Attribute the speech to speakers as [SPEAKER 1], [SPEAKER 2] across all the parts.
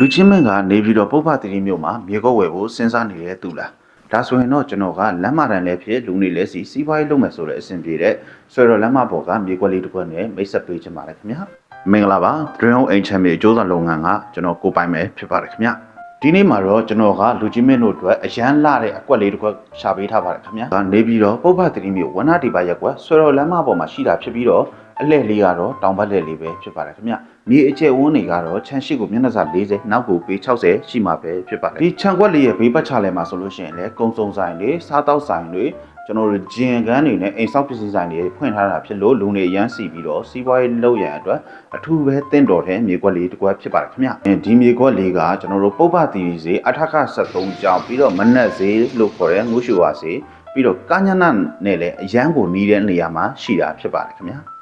[SPEAKER 1] လူချင်းမင်းကနေပြီးတော့ပုပ္ပတိရိမြို့မှာမြေကောက်ဝယ်ဖို့စဉ်းစားနေတဲ့သူလားဒါဆိုရင်တော့ကျွန်တော်ကလမ်းမတန်လည်းဖြစ်လူနေလည်းစီစီးပွားရေးလုပ်မယ်ဆိုတဲ့အဆင်ပြေတဲ့ဆွဲတော်လမ်းမပေါ်ကမြေကွက်လေးတစ်ခွက်နဲ့မိတ်ဆက်ပေးချင်ပါတယ်ခင်ဗျာမင်္ဂလာပါ Dream Home အိမ်ချမ်းမြေအကျိုးဆောင်လုပ်ငန်းကကျွန်တော်ကိုပိုင်မယ်ဖြစ်ပါတယ်ခင်ဗျာဒီနေ့မှာတော့ကျွန်တော်ကလူကြီးမင်းတို့အတွက်အရန်လာတဲ့အကွက်လေးတစ်ခွက်ရှာပေးထားပါတယ်ခင်ဗျာကနေပြီးတော့ပုပ္ပတိရိမြို့ဝနဒီပါရက်ကွက်ဆွဲတော်လမ်းမပေါ်မှာရှိတာဖြစ်ပြီးတော့ အလှည့်လေးကတော့တောင်ဘက်လှည့်လေးပဲဖြစ်ပါတယ်ခင်ဗျမြေအကျယ်ဝန်းတွေကတော့ခြံရှိကိုမျက်နှာစာ40နောက်ကိုပေ60ရှိမှာပဲဖြစ်ပါတယ်ဒီခြံကွက်လေးရဲ့ဘေးပတ်ချလဲမှာဆိုလို့ရှိရင်လည်းကုံစုံဆိုင်တွေစားတောက်ဆိုင်တွေကျွန်တော်တို့ဂျင်ကန်းတွေနဲ့အိမ်ဆောက်ပစ္စည်းဆိုင်တွေဖွင့်ထားတာဖြစ်လို့လူတွေရမ်းစီပြီးတော့စီးပွားရေးလုပ်ရန်အတွက်အထူးပဲတင့်တော်တဲ့မြေကွက်လေးတစ်ကွက်ဖြစ်ပါတယ်ခင်ဗျဒီမြေကွက်လေးကကျွန်တော်တို့ပုပ္ပတိရီစေအထက်က73ကြောင်ပြီးတော့မနက်စေလို့ခေါ်တဲ့ငုရှိဝါစေပြီးတော့ကာညနာနဲ့လည်းအရန်ကိုနီးတဲ့နေရာမှာရှိတာဖြစ်ပါတယ်ခင်ဗျာ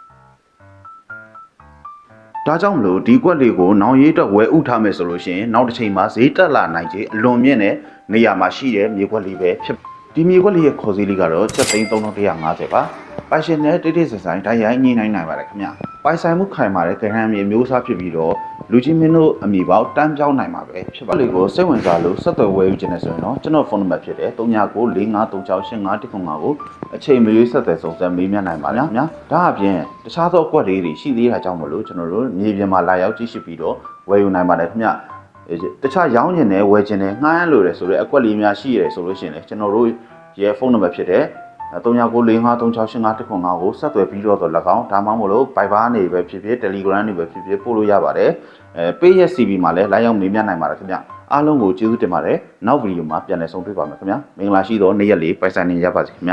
[SPEAKER 1] ဒါကြောင့်မလို့ဒီကွက်လေးကိုနောင်ရေးအတွက်ဝယ်ဥထားမယ်ဆိုလို့ရှိရင်နောက်တစ်ချိန်မှာဈေးတက်လာနိုင်ခြေအလွန်မြင့်တဲ့နေရာမှာရှိတဲ့မြေကွက်လေးပဲဖြစ်ဒီမြေကွက်လေးရဲ့ခေါ်ဈေးလေးကတော့7သိန်း3150ပါ ပိုင်ရှင်နဲ့တိတိကျကျတိုင်းရိုင်းညှိနှိုင်းနိုင်ပါတယ်ခင်ဗျပိုင်ဆိုင်မှုခိုင်မာတဲ့ကရန်မြေမျိုးစားဖြစ်ပြီးတော့လူချင်းမင်းတို့အမိပေါတန်းပြောင်းနိုင်မှာပဲဖြစ်ပါလေကိုစိတ်ဝင်စားလို့ဆက်သွယ်ဝယ်ယူခြင်းနဲ့ဆိုရင်တော့ကျွန်တော်ဖုန်းနံပါတ်ဖြစ်တဲ့39953685ကိုအချိန်မရွေးဆက်သွယ်စုံစမ်းမေးမြန်းနိုင်ပါလားများဒါအပြင်တခြားသောအကွက်လေးတွေရှိသေးတာကြောင့်မလို့ကျွန်တော်တို့မြေပြင်မှာလာရောက်ကြည့်ရှုပြီးတော့ဝယ်ယူနိုင်ပါတယ်ခင်ဗျတခြားရောင်းကျင်တယ်ဝယ်ကျင်တယ်ငှားရမ်းလို့တယ်ဆိုတော့အကွက်လေးများရှိရတယ်ဆိုလို့ရှိရင်လည်းကျွန်တော်တို့ရဲ့ဖုန်းနံပါတ်ဖြစ်တဲ့ 39953685ကိုဆက်သွယ်ပြီးတော့၎င်းဒါမှမဟုတ်လို့ Viber နေပဲဖြစ်ဖြစ် Telegram နေပဲဖြစ်ဖြစ်ပို့လို့ရပါတယ်အဲ Pay ရဲ့ CB မှာလည်းလာရောက်မေးမြန်းနိုင်ပါတယ်ခင်ဗျအားလုံးကိုကျေးဇူးတင်ပါတယ်နောက်ဗီဒီယိုမှာပြန်လည်ဆုံတွေ့ပါမယ်ခင်ဗျမင်္ဂလာရှိသောနေ့ရက်လေးပိုင်ဆိုင်နေရပါစေခင်ဗျ